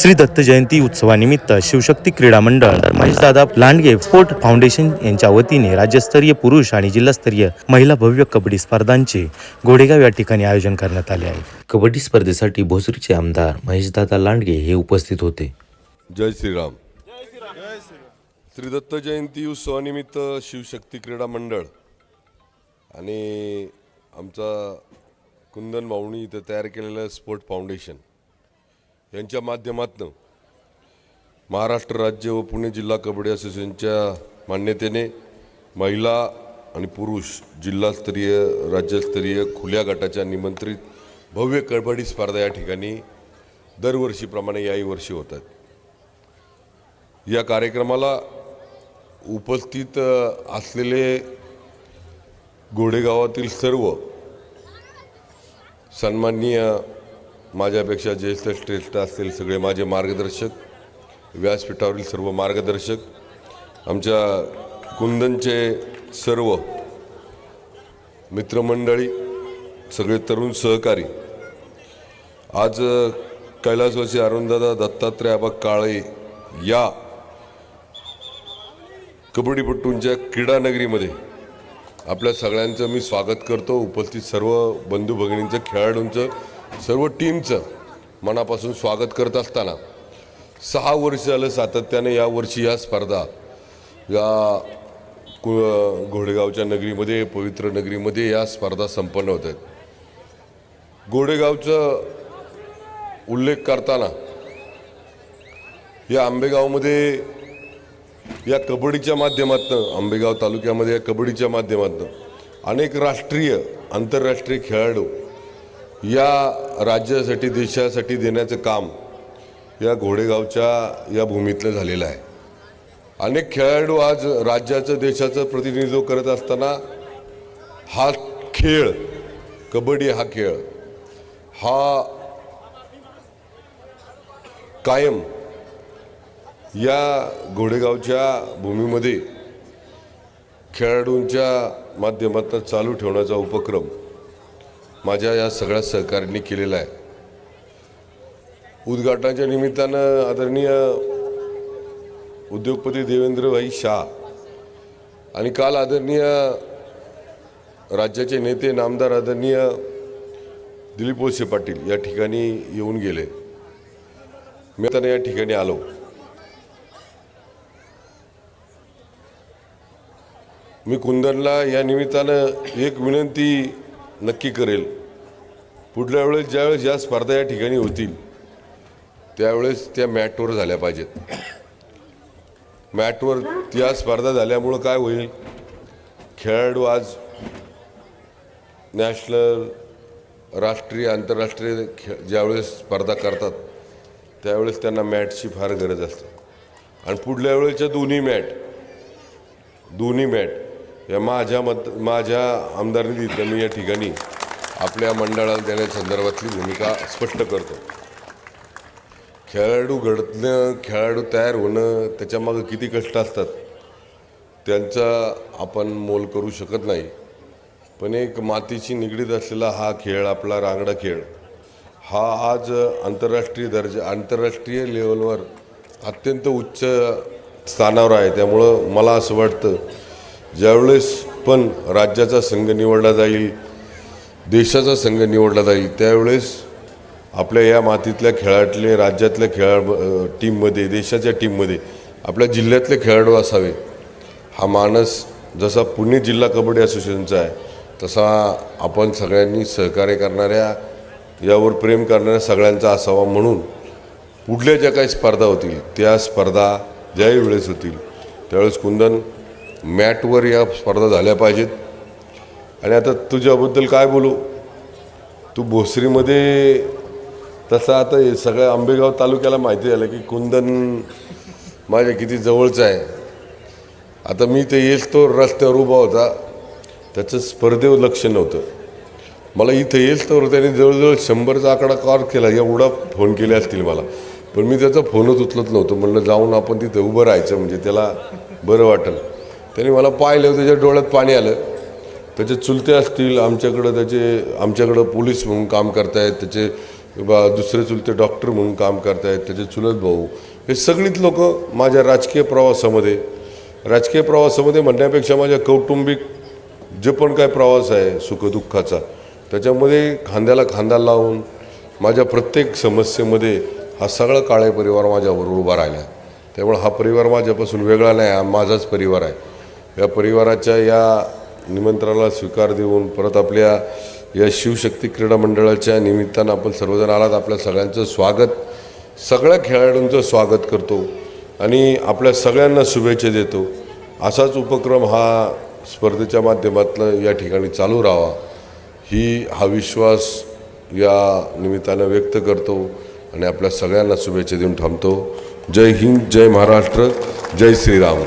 श्री दत्त जयंती उत्सवानिमित्त शिवशक्ती क्रीडा मंडळ महेशदादा लांडगे स्पोर्ट फाउंडेशन यांच्या वतीने राज्यस्तरीय पुरुष आणि जिल्हास्तरीय महिला भव्य कबड्डी स्पर्धांचे घोडेगाव या ठिकाणी आयोजन करण्यात आले आहे. कबड्डी स्पर्धेसाठी भोसरीचे आमदार महेशदादा लांडगे हे उपस्थित होते. जय श्रीराम. श्री दत्त जयंती उत्सवानिमित्त शिवशक्ती क्रीडा मंडळ आणि आमचा कुंदन मावणी इथं तयार केलेलं स्पोर्ट फाउंडेशन. यांच्या माध्यमातून महाराष्ट्र राज्य व पुणे जिल्हा कबड्डी असोसिएशनच्या मान्यतेने महिला आणि पुरुष जिल्हास्तरीय राज्यस्तरीय खुल्या गटाच्या निमंत्रित भव्य कबड्डी स्पर्धा या ठिकाणी दरवर्षीप्रमाणे याही वर्षी होतात या कार्यक्रमाला उपस्थित असलेले घोडेगावातील सर्व सन्माननीय माझ्यापेक्षा ज्येष्ठ श्रेष्ठ असतील सगळे माझे मार्गदर्शक व्यासपीठावरील सर्व मार्गदर्शक आमच्या कुंदनचे सर्व मित्रमंडळी सगळे तरुण सहकारी. आज कैलासवासी अरुणदादा दत्तात्रय आबा काळे या कबड्डीपट्टूंच्या क्रीडानगरीमध्ये आपल्या सगळ्यांचं मी स्वागत करतो. उपस्थित सर्व बंधू भगिनींचं खेळाडूंचं सर्व टीमचं मनापासून स्वागत करत असताना सहा वर्ष झालं सातत्याने या वर्षी या स्पर्धा या कु घोडेगावच्या नगरीमध्ये पवित्र नगरीमध्ये या स्पर्धा संपन्न होत आहेत. घोडेगावचं उल्लेख करताना या आंबेगावमध्ये या कबड्डीच्या माध्यमातून आंबेगाव तालुक्यामध्ये या कबड्डीच्या माध्यमातून अनेक राष्ट्रीय आंतरराष्ट्रीय खेळाडू या राज्यासाठी देशासाठी देण्याचं काम या घोडेगावच्या या भूमीतलं झालेलं आहे. अनेक खेळाडू आज राज्याचं देशाचं प्रतिनिधित्व करत असताना हा खेळ कबड्डी हा खेळ हा कायम या घोडेगावच्या भूमीमध्ये खेळाडूंच्या माध्यमातून चालू ठेवण्याचा उपक्रम माझ्या या सगळ्या सहकार्यांनी केलेला आहे. उद्घाटनाच्या निमित्तानं आदरणीय उद्योगपती देवेंद्रभाई शाह आणि काल आदरणीय राज्याचे नेते नामदार आदरणीय दिलीप वळसे पाटील या ठिकाणी येऊन गेले. मी त्यांना या ठिकाणी आलो. मी कुंदनला या निमित्तानं एक विनंती नक्की करेल. पुढल्या वेळेस ज्यावेळेस ज्या स्पर्धा या ठिकाणी होतील त्यावेळेस त्या मॅटवर झाल्या पाहिजेत. मॅटवर त्या स्पर्धा झाल्यामुळं काय होईल? खेळाडू आज नॅशनल राष्ट्रीय आंतरराष्ट्रीय खे ज्यावेळेस स्पर्धा करतात त्यावेळेस त्यांना मॅटची फार गरज असते. आणि पुढल्या वेळेच्या दोन्ही मॅट दोन्ही मॅट या माझ्या मत माझ्या आमदारांनी दिल्या मी या ठिकाणी आपल्या मंडळाला देण्यासंदर्भातली भूमिका स्पष्ट करतो. खेळाडू घडणं खेळाडू तयार होणं त्याच्यामागं किती कष्ट असतात त्यांचा आपण मोल करू शकत नाही. पण एक मातीशी निगडीत असलेला हा खेळ आपला रांगडा खेळ हा आज आंतरराष्ट्रीय दर्जा आंतरराष्ट्रीय लेवलवर अत्यंत उच्च स्थानावर आहे. त्यामुळं मला असं वाटतं ज्यावेळेस पण राज्याचा संघ निवडला जाईल देशाचा संघ निवडला जाईल त्यावेळेस आपल्या या मातीतल्या खेळातले राज्यातल्या खेळाडू टीममध्ये देशाच्या टीममध्ये आपल्या जिल्ह्यातले खेळाडू असावे. हा मानस जसा पुणे जिल्हा कबड्डी असोसिएशनचा आहे तसा आपण सगळ्यांनी सहकार्य करणाऱ्या यावर प्रेम करणाऱ्या सगळ्यांचा असावा म्हणून पुढल्या ज्या काही स्पर्धा होतील त्या स्पर्धा ज्याही वेळेस होतील त्यावेळेस कुंदन मॅटवर या स्पर्धा झाल्या पाहिजेत. आणि आता तुझ्याबद्दल काय बोलू? तू भोसरीमध्ये तसं आता सगळ्या आंबेगाव तालुक्याला माहिती झालं की कुंदन माझ्या किती जवळचं आहे. आता मी ते येस तो रस्त्यावर उभा होता. त्याचं स्पर्धेवर लक्ष नव्हतं. मला इथं येस तर त्याने जवळजवळ शंभरचा आकडा कॉल केला. एवढा फोन केले असतील मला. पण मी त्याचा फोनच उचलत नव्हतो. म्हणलं जाऊन आपण तिथं उभं राहायचं. म्हणजे त्याला बरं वाटेल. त्याने मला पाहिलं त्याच्या डोळ्यात पाणी आलं. त्याचे चुलते असतील आमच्याकडं त्याचे आमच्याकडं पोलीस म्हणून काम करतायत त्याचे बा दुसरे चुलते डॉक्टर म्हणून काम करतायत त्याचे चुलत भाऊ. हे सगळीच लोक माझ्या राजकीय प्रवासामध्ये. राजकीय प्रवासामध्ये म्हणण्यापेक्षा माझ्या कौटुंबिक जे पण काय प्रवास आहे सुखदुःखाचा त्याच्यामध्ये खांद्याला खांदा लावून माझ्या प्रत्येक समस्येमध्ये हा सगळा काळे परिवार माझ्याबरोबर उभा राहिला. आहे त्यामुळे हा परिवार माझ्यापासून वेगळा नाही हा माझाच परिवार आहे. या परिवाराच्या या निमंत्रणाला स्वीकार देऊन परत आपल्या या शिवशक्ती क्रीडा मंडळाच्या निमित्तानं आपण सर्वजण आलात. आपल्या सगळ्यांचं स्वागत. सगळ्या खेळाडूंचं स्वागत करतो आणि आपल्या सगळ्यांना शुभेच्छा देतो. असाच उपक्रम हा स्पर्धेच्या माध्यमातून या ठिकाणी चालू राहावा ही हा विश्वास या निमित्तानं व्यक्त करतो आणि आपल्या सगळ्यांना शुभेच्छा देऊन थांबतो. जय हिंद जय महाराष्ट्र जय श्रीराम.